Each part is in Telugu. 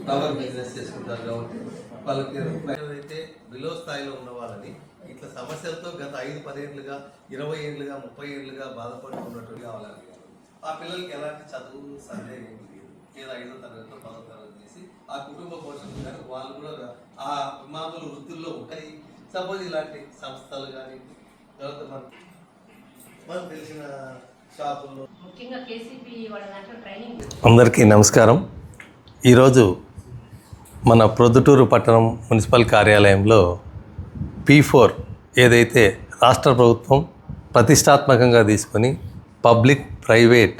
ఫ్లవర్ బిజినెస్ చేసుకుంటారు కాబట్టి వాళ్ళకి అయితే బిలో స్థాయిలో ఉన్న వాళ్ళని ఇట్లా సమస్యలతో గత ఐదు పదేళ్ళుగా ఇరవై ఏళ్ళుగా ముప్పై ఏళ్ళుగా బాధపడుతున్నట్టు కావాలని ఆ పిల్లలకి ఎలాంటి చదువు సందేహం లేదు. ఏదో ఐదో తరగతిలో పదో తరగతి చేసి ఆ కుటుంబ పోషణ కానీ వాళ్ళు కూడా ఆ మామూలు వృత్తుల్లో ఉంటాయి. సపోజ్ ఇలాంటి సంస్థలు కానీ తర్వాత మన మనకు తెలిసిన షాపుల్లో ముఖ్యంగా కేసీపీ వాళ్ళ దాంట్లో ట్రైనింగ్ అందరికీ నమస్కారం. ఈరోజు మన ప్రొద్దుటూరు పట్టణం మున్సిపల్ కార్యాలయంలో పీ ఫోర్ ఏదైతే రాష్ట్ర ప్రభుత్వం ప్రతిష్టాత్మకంగా తీసుకొని public private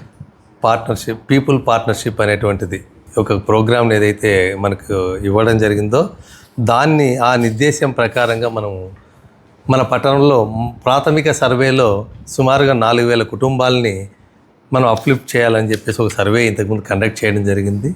partnership people partnership అనేటువంటిది ఒక ప్రోగ్రామ్ ఏదైతే మనకు ఇవ్వడం జరిగిందో దాన్ని ఆ నిర్దేశం ప్రకారంగా మనము మన పట్టణంలో ప్రాథమిక సర్వేలో సుమారుగా నాలుగు వేల కుటుంబాలని మనం అప్లిఫ్ట్ చేయాలని చెప్పేసి ఒక సర్వే ఇంతకుముందు కండక్ట్ చేయడం జరిగింది.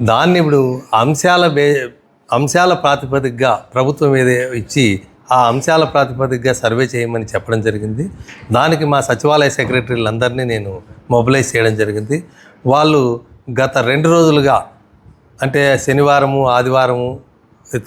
దాన్ని ఇప్పుడు అంశాల బే అంశాల ప్రాతిపదికగా ప్రభుత్వం ఏదే ఇచ్చి ఆ అంశాల ప్రాతిపదికగా సర్వే చేయమని చెప్పడం జరిగింది. దానికి మా సచివాలయ సెక్రటరీలందరినీ నేను మొబిలైజ్ చేయడం జరిగింది. వాళ్ళు గత రెండు రోజులుగా అంటే శనివారము ఆదివారము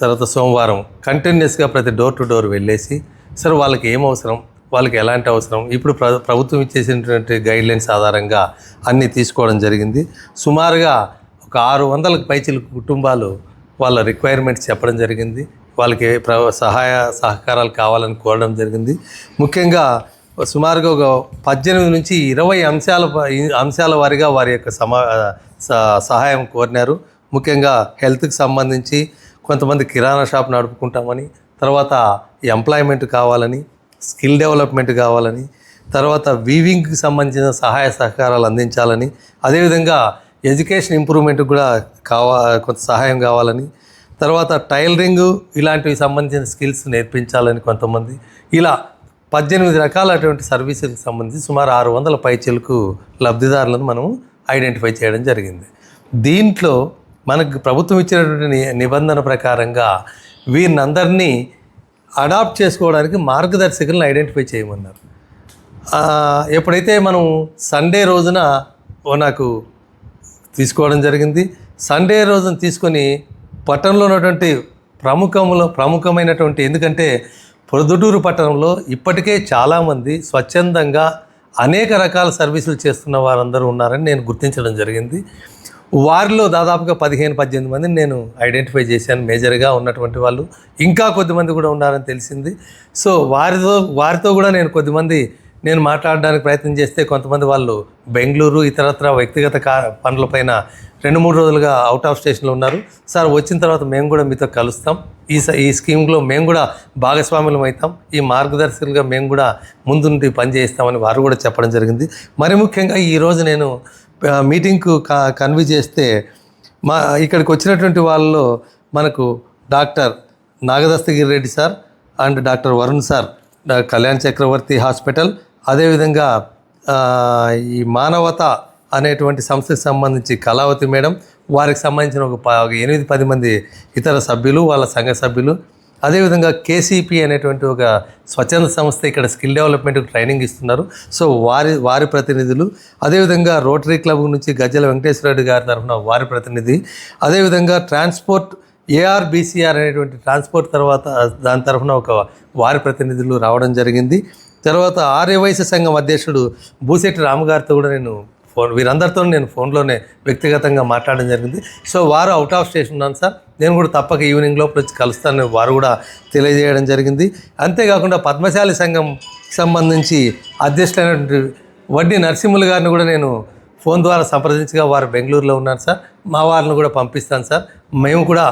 తర్వాత సోమవారం కంటిన్యూస్గా ప్రతి డోర్ టు డోర్ వెళ్ళేసి సరే వాళ్ళకి ఏం అవసరం? వాళ్ళకి ఎలాంటి అవసరం? ఇప్పుడు ప్ర ప్రభుత్వం ఇచ్చేసినటువంటి గైడ్లైన్స్ ఆధారంగా అన్నీ తీసుకోవడం జరిగింది. సుమారుగా ఒక ఆరు వందలకు పైచిల కుటుంబాలు వాళ్ళ రిక్వైర్మెంట్స్ చెప్పడం జరిగింది. వాళ్ళకి ప్ర సహాయ సహకారాలు కావాలని కోరడం జరిగింది. ముఖ్యంగా సుమారుగా ఒక పద్దెనిమిది నుంచి ఇరవై అంశాల అంశాల వారిగా వారి యొక్క సమా స- సహాయం కోరినారు. ముఖ్యంగా హెల్త్కి సంబంధించి కొంతమంది కిరాణా షాప్ నడుపుకుంటామని తర్వాత ఎంప్లాయ్మెంట్ కావాలని స్కిల్ డెవలప్మెంట్ కావాలని తర్వాత వీవింగ్కి సంబంధించిన సహాయ సహకారాలు అందించాలని అదేవిధంగా ఎడ్యుకేషన్ ఇంప్రూవ్మెంట్కి కూడా కావా కొంత సహాయం కావాలని. తర్వాత టైలరింగ్ ఇలాంటివి సంబంధించిన స్కిల్స్ నేర్పించాలని కొంతమంది. ఇలా పద్దెనిమిది రకాలటువంటి సర్వీసులకు సంబంధించి సుమారు ఆరు వందల పైచలకు లబ్ధిదారులను మనం ఐడెంటిఫై చేయడం జరిగింది. దీంట్లో మనకు ప్రభుత్వం ఇచ్చినటువంటి ని- నిబంధన ప్రకారంగా వీరినందరినీ అడాప్ట్ చేసుకోవడానికి మార్గదర్శకులను ఐడెంటిఫై చేయమన్నారు. ఎప్పుడైతే మనం సండే రోజున ఓ నాకు తీసుకోవడం జరిగింది. సండే రోజున తీసుకొని పట్టణంలో ఉన్నటువంటి ప్రముఖంలో ప్రముఖమైనటువంటి ఎందుకంటే ప్రొద్దుటూరు పట్టణంలో ఇప్పటికే చాలామంది స్వచ్ఛందంగా అనేక రకాల సర్వీసులు చేస్తున్న వారందరూ ఉన్నారని నేను గుర్తించడం జరిగింది. వారిలో దాదాపుగా పదిహేను పద్దెనిమిది మందిని నేను ఐడెంటిఫై చేశాను. మేజర్గా ఉన్నటువంటి వాళ్ళు ఇంకా కొద్దిమంది కూడా ఉన్నారని తెలిసింది. సో వారితో వారితో కూడా నేను కొద్దిమంది నేను మాట్లాడడానికి ప్రయత్నం చేస్తే కొంతమంది వాళ్ళు బెంగళూరు ఇతరత్ర వ్యక్తిగత కా పనులపైన రెండు మూడు రోజులుగా అవుట్ ఆఫ్ స్టేషన్లో ఉన్నారు. సార్ వచ్చిన తర్వాత మేము కూడా మీతో కలుస్తాం. ఈ స- ఈ స్కీమ్లో మేము కూడా భాగస్వాములం అవుతాం. ఈ మార్గదర్శకులుగా మేము కూడా ముందుండి పనిచేస్తామని వారు కూడా చెప్పడం జరిగింది. మరి ముఖ్యంగా ఈరోజు నేను మీటింగ్కు క కన్వీ చేస్తే మా ఇక్కడికి వచ్చినటువంటి వాళ్ళలో మనకు doctor Nagadastagiri Reddy sir and doctor Varun sir Kalyan Chakravarthi hospital అదేవిధంగా ఈ మానవత అనేటువంటి సంస్థకి సంబంధించి కళావతి మేడం వారికి సంబంధించిన ఒక ప- ఎనిమిది పది మంది ఇతర సభ్యులు వాళ్ళ సంఘ సభ్యులు. అదేవిధంగా కేసీపీ అనేటువంటి ఒక స్వచ్ఛంద సంస్థ ఇక్కడ స్కిల్ డెవలప్మెంట్కి ట్రైనింగ్ ఇస్తున్నారు. సో వారి వారి ప్రతినిధులు అదేవిధంగా రోటరీ క్లబ్ నుంచి గజ్జల వెంకటేశ్వర రెడ్డి గారి తరఫున వారి ప్రతినిధి అదేవిధంగా ట్రాన్స్పోర్ట్ ఏఆర్బీసీఆర్ అనేటువంటి ట్రాన్స్పోర్ట్ తర్వాత దాని తరఫున ఒక వారి ప్రతినిధులు రావడం జరిగింది. తర్వాత ఆర్యవైశ్య సంఘం అధ్యక్షుడు భూశెట్టి రామగారితో కూడా నేను ఫోన్ వీరందరితో నేను ఫోన్లోనే వ్యక్తిగతంగా మాట్లాడడం జరిగింది. సో వారు అవుట్ ఆఫ్ స్టేషన్ ఉన్నాను సార్. నేను కూడా తప్పక ఈవినింగ్ లోపల వచ్చి కలుస్తానని వారు కూడా తెలియజేయడం జరిగింది. అంతేకాకుండా పద్మశాలి సంఘం సంబంధించి అధ్యక్షులైనటువంటి వడ్డీ నరసింహులు గారిని కూడా నేను ఫోన్ ద్వారా సంప్రదించగా వారు బెంగళూరులో ఉన్నారు సార్. మా వారిని కూడా పంపిస్తాను సార్. మేము కూడా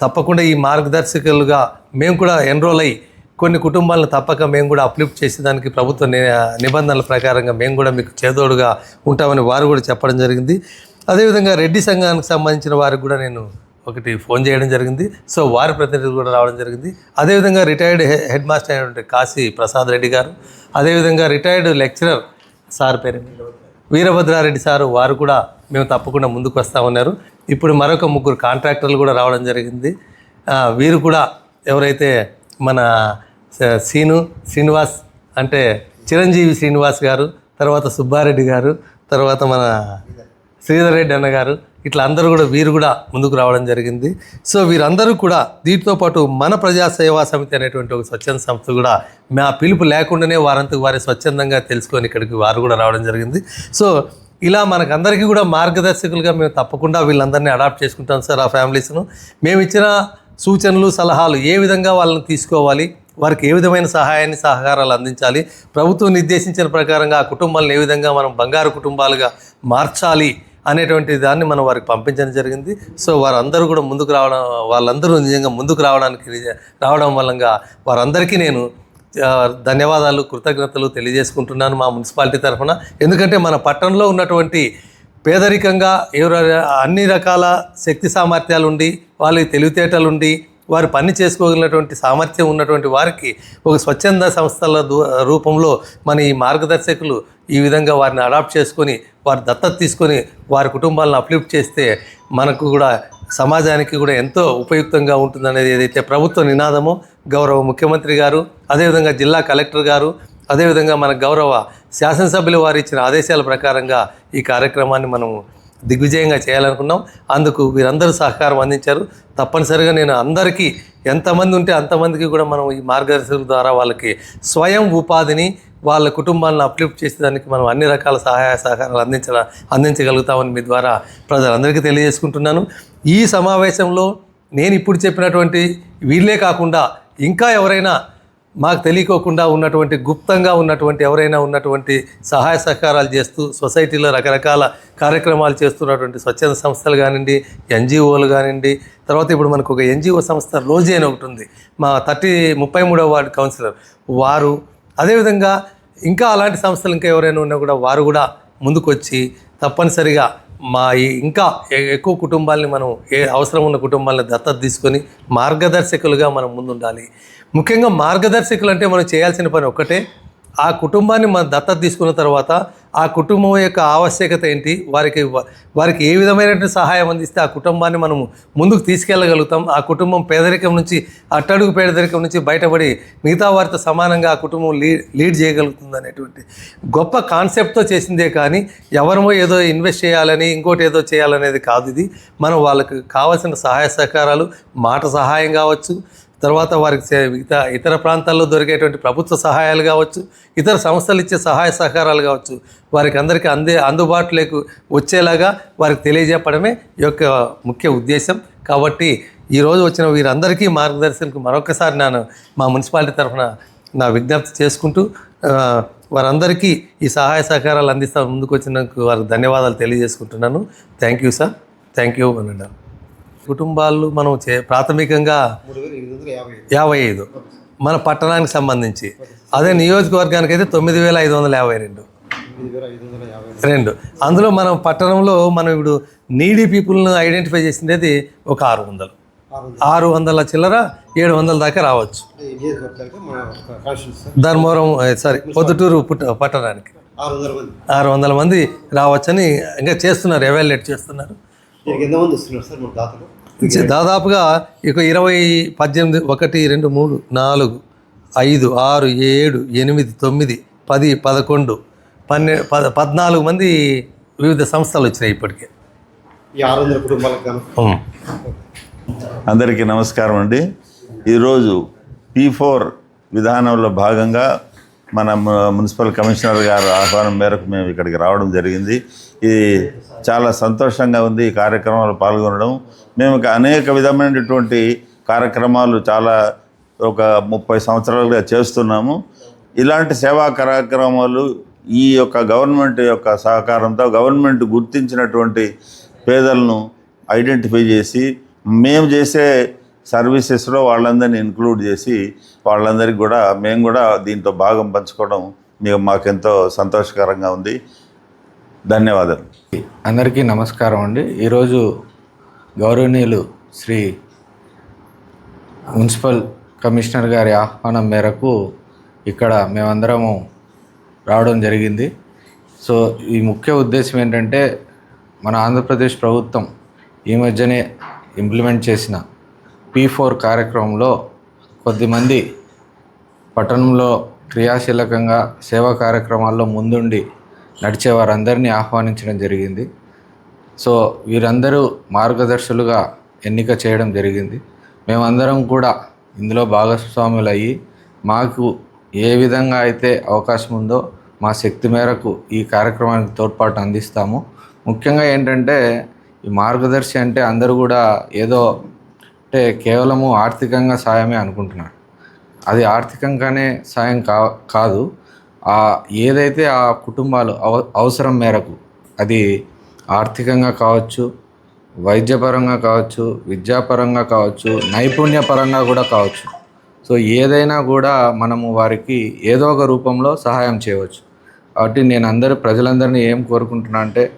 తప్పకుండా ఈ మార్గదర్శకులుగా మేము కూడా ఎన్రోల్ అయ్యి కొన్ని కుటుంబాలను తప్పక మేము కూడా అప్లిఫ్ట్ చేసేదానికి ప్రభుత్వ నిబంధనల ప్రకారంగా మేము కూడా మీకు చేదోడుగా ఉంటామని వారు కూడా చెప్పడం జరిగింది. అదేవిధంగా రెడ్డి సంఘానికి సంబంధించిన వారికి కూడా నేను ఒకటి ఫోన్ చేయడం జరిగింది. సో వారి ప్రతినిధులు కూడా రావడం జరిగింది. అదేవిధంగా రిటైర్డ్ హె- హెడ్ మాస్టర్ అయినటువంటి కాశీ ప్రసాద్ రెడ్డి గారు అదేవిధంగా రిటైర్డ్ లెక్చరర్ సార్ పేరు వీరభద్రారెడ్డి సారు వారు కూడా మేము తప్పకుండా ముందుకు వస్తామన్నారు ఇప్పుడు మరొక ముగ్గురు కాంట్రాక్టర్లు కూడా రావడం జరిగింది. వీరు కూడా ఎవరైతే మన స- శ్రీను శ్రీనివాస్ అంటే చిరంజీవి శ్రీనివాస్ గారు తర్వాత సుబ్బారెడ్డి గారు తర్వాత మన శ్రీధర్ రెడ్డి అన్న గారు ఇట్లా అందరూ కూడా వీరు కూడా ముందుకు రావడం జరిగింది. సో వీరందరూ కూడా దీంతో పాటు మన ప్రజా సేవా సమితి అనేటువంటి ఒక స్వచ్ఛంద సంస్థ కూడా మా పిలుపు లేకుండానే వారంతకు వారి స్వచ్ఛందంగా తెలుసుకొని ఇక్కడికి వారు కూడా రావడం జరిగింది. సో ఇలా మనకందరికీ కూడా మార్గదర్శకులుగా మేము తప్పకుండా వీళ్ళందరినీ అడాప్ట్ చేసుకుంటాం సార్ ఆ ఫ్యామిలీస్ను. మేము ఇచ్చిన సూచనలు సలహాలు ఏ విధంగా వాళ్ళని తీసుకోవాలి వారికి ఏ విధమైన సహాయాన్ని సహకారాలు అందించాలి? ప్రభుత్వం నిర్దేశించిన ప్రకారంగా ఆ కుటుంబాలను ఏ విధంగా మనం బంగారు కుటుంబాలుగా మార్చాలి అనేటువంటి దాన్ని మనం వారికి పంపించడం జరిగింది. సో వారందరూ కూడా ముందుకు రావడం వాళ్ళందరూ నిజంగా ముందుకు రావడానికి నిజ- రావడం వల్లంగా వారందరికీ నేను ధన్యవాదాలు కృతజ్ఞతలు తెలియజేసుకుంటున్నాను మా మున్సిపాలిటీ తరఫున. ఎందుకంటే మన పట్టణంలో ఉన్నటువంటి పేదరికంగా ఎవరు అన్ని రకాల శక్తి సామర్థ్యాలు ఉండి వాళ్ళకి తెలివితేటలు ఉండి వారు పని చేసుకోగలిగినటువంటి సామర్థ్యం ఉన్నటువంటి వారికి ఒక స్వచ్ఛంద సంస్థల రూపంలో మన ఈ మార్గదర్శకులు ఈ విధంగా వారిని అడాప్ట్ చేసుకొని వారి దత్తత తీసుకొని వారి కుటుంబాలను అప్లిఫ్ట్ చేస్తే మనకు కూడా సమాజానికి కూడా ఎంతో ఉపయుక్తంగా ఉంటుందనేది ఏదైతే ప్రభుత్వ నినాదమో గౌరవ ముఖ్యమంత్రి గారు అదేవిధంగా జిల్లా కలెక్టర్ గారు అదేవిధంగా మన గౌరవ శాసనసభ్యులు వారు ఇచ్చిన ఆదేశాల ప్రకారంగా ఈ కార్యక్రమాన్ని మనం దిగ్విజయంగా చేయాలనుకున్నాం. అందుకు వీరందరూ సహకారం అందించారు. తప్పనిసరిగా నేను అందరికీ ఎంతమంది ఉంటే అంతమందికి కూడా మనం ఈ మార్గదర్శకుల ద్వారా వాళ్ళకి స్వయం ఉపాధిని వాళ్ళ కుటుంబాలను అప్లిఫ్ట్ చేసేదానికి మనం అన్ని రకాల సహాయ సహకారాలు అందించ అందించగలుగుతామని మీ ద్వారా ప్రజలందరికీ తెలియజేసుకుంటున్నాను. ఈ సమావేశంలో నేను ఇప్పుడు చెప్పినటువంటి వీళ్ళే కాకుండా ఇంకా ఎవరైనా మాకు తెలియకోకుండా ఉన్నటువంటి గుప్తంగా ఉన్నటువంటి ఎవరైనా ఉన్నటువంటి సహాయ సహకారాలు చేస్తూ సొసైటీలో రకరకాల కార్యక్రమాలు చేస్తున్నటువంటి స్వచ్ఛంద సంస్థలు కానివ్వండి ఎన్జిఓలు కానివ్వండి తర్వాత ఇప్పుడు మనకు ఒక ఎన్జిఓ సంస్థ రోజే అని ఒకటి ఉంది. మా థర్టీ ముప్పై మూడవ వార్డు కౌన్సిలర్. వారు అదేవిధంగా ఇంకా అలాంటి సంస్థలు ఇంకా ఎవరైనా ఉన్నా కూడా వారు కూడా ముందుకొచ్చి తప్పనిసరిగా మా ఈ ఇంకా ఎక్కువ కుటుంబాలని మనం ఏ అవసరం ఉన్న కుటుంబాలని దత్తత తీసుకొని మార్గదర్శకులుగా మనం ముందుండాలి. ముఖ్యంగా మార్గదర్శకులు అంటే మనం చేయాల్సిన పని ఒక్కటే ఆ కుటుంబాన్ని మనం దత్తత తీసుకున్న తర్వాత ఆ కుటుంబం యొక్క ఆవశ్యకత ఏంటి వారికి వారికి ఏ విధమైనటువంటి సహాయం అందిస్తే ఆ కుటుంబాన్ని మనం ముందుకు తీసుకెళ్ళగలుగుతాం ఆ కుటుంబం పేదరికం నుంచి అట్టడుగు పేదరికం నుంచి బయటపడి మిగతా వారితో సమానంగా ఆ కుటుంబం లీడ్ లీడ్ చేయగలుగుతుంది అనేటువంటి గొప్ప కాన్సెప్ట్తో చేసిందే కానీ ఎవరమో ఏదో ఇన్వెస్ట్ చేయాలని ఇంకోటి ఏదో చేయాలనేది కాదు ఇది. మనం వాళ్ళకి కావాల్సిన సహాయ సహకారాలు మాట సహాయం కావచ్చు తర్వాత వారికి మిగతా ఇతర ప్రాంతాల్లో దొరికేటువంటి ప్రభుత్వ సహాయాలు కావచ్చు ఇతర సంస్థలు ఇచ్చే సహాయ సహకారాలు కావచ్చు వారికి అందరికీ అందే అందుబాటులోకి వచ్చేలాగా వారికి తెలియజెప్పడమే ఈ యొక్క ముఖ్య ఉద్దేశం. కాబట్టి ఈరోజు వచ్చిన వీరందరికీ మార్గదర్శనకు మరొకసారి నేను మా మున్సిపాలిటీ తరఫున నా విజ్ఞప్తి చేసుకుంటూ వారందరికీ ఈ సహాయ సహకారాలు అందిస్తా ముందుకు వచ్చినందుకు వారికి ధన్యవాదాలు తెలియజేసుకుంటున్నాను. Thank you sir. Thank you అనండి. కుటుంబాలు మనం చే ప్రాథమికంగా యాభై ఐదు. మన పట్టణానికి సంబంధించి. అదే నియోజకవర్గానికి అయితే తొమ్మిది వేల ఐదు వందల యాభై రెండు. రెండు. అందులో మనం పట్టణంలో మనం ఇప్పుడు నీడీ పీపుల్ను ఐడెంటిఫై చేసినది ఒక ఆరు వందలు. ఆరు వందల చిల్లర ఏడు వందల దాకా రావచ్చు. ధర్మవరం సారీ పొద్దుటూరు పుట్ట పట్టణానికి. ఆరు వందల మంది రావచ్చని ఇంకా చేస్తున్నారు ఎవాల్యుయేట్ చేస్తున్నారు. ఎంతమంది వస్తున్నారు సార్ మన దాతలు. దాదాపుగా ఇక ఇరవై పద్దెనిమిది ఒకటి రెండు మూడు నాలుగు ఐదు ఆరు ఏడు ఎనిమిది తొమ్మిది పది పదకొండు పన్నె పద పద్నాలుగు మంది వివిధ సంస్థలు వచ్చినాయి ఇప్పటికే. అందరికీ నమస్కారం అండి. ఈరోజు పీ ఫోర్ విధానంలో భాగంగా మన మున్సిపల్ కమిషనర్ గారు ఆహ్వానం మేరకు మేము ఇక్కడికి రావడం జరిగింది. ఇది చాలా సంతోషంగా ఉంది ఈ కార్యక్రమాలు పాల్గొనడం. మేము అనేక విధమైనటువంటి కార్యక్రమాలు చాలా ఒక ముప్పై సంవత్సరాలుగా చేస్తున్నాము. ఇలాంటి సేవా కార్యక్రమాలు ఈ యొక్క గవర్నమెంట్ యొక్క సహకారంతో గవర్నమెంట్ గుర్తించినటువంటి పేదలను ఐడెంటిఫై చేసి మేము చేసే సర్వీసెస్లో వాళ్ళందరినీ ఇంక్లూడ్ చేసి వాళ్ళందరికీ కూడా మేము కూడా దీంతో భాగం పంచుకోవడం మీకు మాకెంతో సంతోషకరంగా ఉంది. ధన్యవాదాలు. అందరికీ నమస్కారం అండి. ఈరోజు గౌరవనీయులు శ్రీ మున్సిపల్ కమిషనర్ గారి ఆహ్వానం మేరకు ఇక్కడ మేమందరము రావడం జరిగింది. సో ఈ ముఖ్య ఉద్దేశం ఏంటంటే మన ఆంధ్రప్రదేశ్ ప్రభుత్వం ఈ మధ్యనే ఇంప్లిమెంట్ చేసిన పీ ఫోర్ కార్యక్రమంలో కొద్దిమంది పట్టణంలో క్రియాశీలకంగా సేవా కార్యక్రమాల్లో ముందుండి నడిచే వారందరినీ ఆహ్వానించడం జరిగింది. సో వీరందరూ మార్గదర్శులుగా ఎన్నిక చేయడం జరిగింది. మేమందరం కూడా ఇందులో భాగస్వాములు అయ్యి మాకు ఏ విధంగా అయితే అవకాశం ఉందో మా శక్తి మేరకు ఈ కార్యక్రమానికి తోడ్పాటు అందిస్తాము. ముఖ్యంగా ఏంటంటే ఈ మార్గదర్శి అంటే అందరూ కూడా ఏదో అంటే కేవలము ఆర్థికంగా సాయమే అనుకుంటున్నారు. అది ఆర్థికంగానే సాయం కా కాదు. ఆ ఏదైతే ఆ కుటుంబాలు అవ అవసరం మేరకు అది ఆర్థికంగా కావచ్చు వైద్యపరంగా కావచ్చు విద్యాపరంగా కావచ్చు నైపుణ్యపరంగా కూడా కావచ్చు. సో ఏదైనా కూడా మనము వారికి ఏదో ఒక రూపంలో సహాయం చేయవచ్చు. కాబట్టి నేను అందరూ ప్రజలందరినీ ఏం కోరుకుంటున్నా అంటే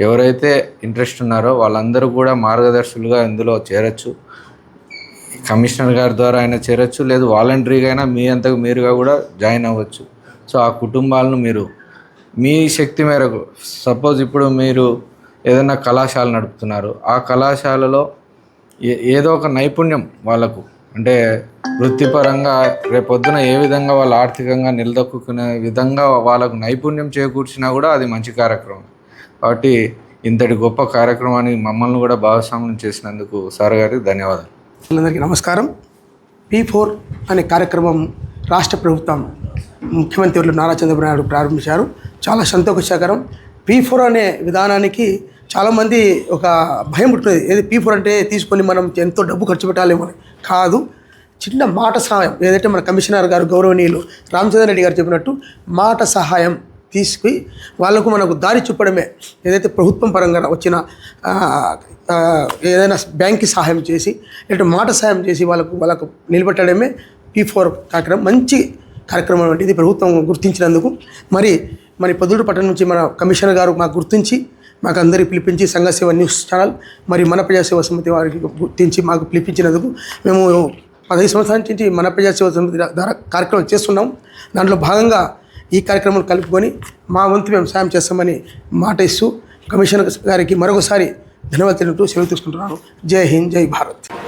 ఎవరైతే ఇంట్రెస్ట్ ఉన్నారో వాళ్ళందరూ కూడా మార్గదర్శులుగా ఇందులో చేరచ్చు. కమిషనర్ గారి ద్వారా అయినా చేరచ్చు లేదు వాలంటరీగా అయినా మీ అంతకు మీరుగా కూడా జాయిన్ అవ్వచ్చు. సో ఆ కుటుంబాలను మీరు మీ శక్తి మేరకు సపోజ్ ఇప్పుడు మీరు ఏదైనా కళాశాల నడుపుతున్నారు ఆ కళాశాలలో ఏ ఏదో ఒక నైపుణ్యం వాళ్ళకు అంటే వృత్తిపరంగా రేపొద్దున ఏ విధంగా వాళ్ళు ఆర్థికంగా నిలదొక్కునే విధంగా వాళ్ళకు నైపుణ్యం చేకూర్చినా కూడా అది మంచి కార్యక్రమం. కాబట్టి ఇంతటి గొప్ప కార్యక్రమానికి మమ్మల్ని కూడా భాగస్వామ్యం చేసినందుకు సార్ గారికి ధన్యవాదాలు. అందరికీ నమస్కారం. పీ ఫోర్ అనే కార్యక్రమం రాష్ట్ర ప్రభుత్వం ముఖ్యమంత్రి నారా చంద్రబాబు నాయుడు ప్రారంభించారు. చాలా సంతోషకరం. పీ ఫోర్ అనే విధానానికి చాలామంది ఒక భయం పుట్టుతుంది ఏది పీ ఫోర్ అంటే తీసుకొని మనం ఎంతో డబ్బు ఖర్చు పెట్టాలేమో అని. కాదు. చిన్న మాట సహాయం. ఏదైతే మన కమిషనర్ గారు గౌరవనీయులు రామచంద్ర రెడ్డి గారు చెప్పినట్టు మాట సహాయం తీసుకుని వాళ్ళకు మనకు దారి చూపడమే. ఏదైతే ప్రభుత్వం పరంగా వచ్చిన ఏదైనా బ్యాంక్కి సహాయం చేసి లేదంటే మాట సహాయం చేసి వాళ్ళకు వాళ్ళకు నిలబెట్టడమే పీ ఫోర్ కార్యక్రమం. మంచి కార్యక్రమం అంటే ఇది ప్రభుత్వం గుర్తించినందుకు. మరి మరి పొద్దుడు పట్టణం నుంచి మన కమిషనర్ గారు మాకు గుర్తించి మాకు అందరికి పిలిపించి సంఘ సేవ న్యూస్ ఛానల్ మరి మన ప్రజాసేవ సమితి వారికి గుర్తించి మాకు పిలిపించినందుకు మేము పదహైదు సంవత్సరాల నుంచి మన ప్రజాసేవ సమితి ద్వారా కార్యక్రమం చేస్తున్నాం. దాంట్లో భాగంగా ఈ కార్యక్రమం కలుపుకొని మా వంతు మేము సాయం చేస్తామని మాట ఇస్తూ కమిషనర్ గారికి మరొకసారి ధన్యవాదాలు సెలవు తీసుకుంటున్నాను. జై హింద్ జై భారత్.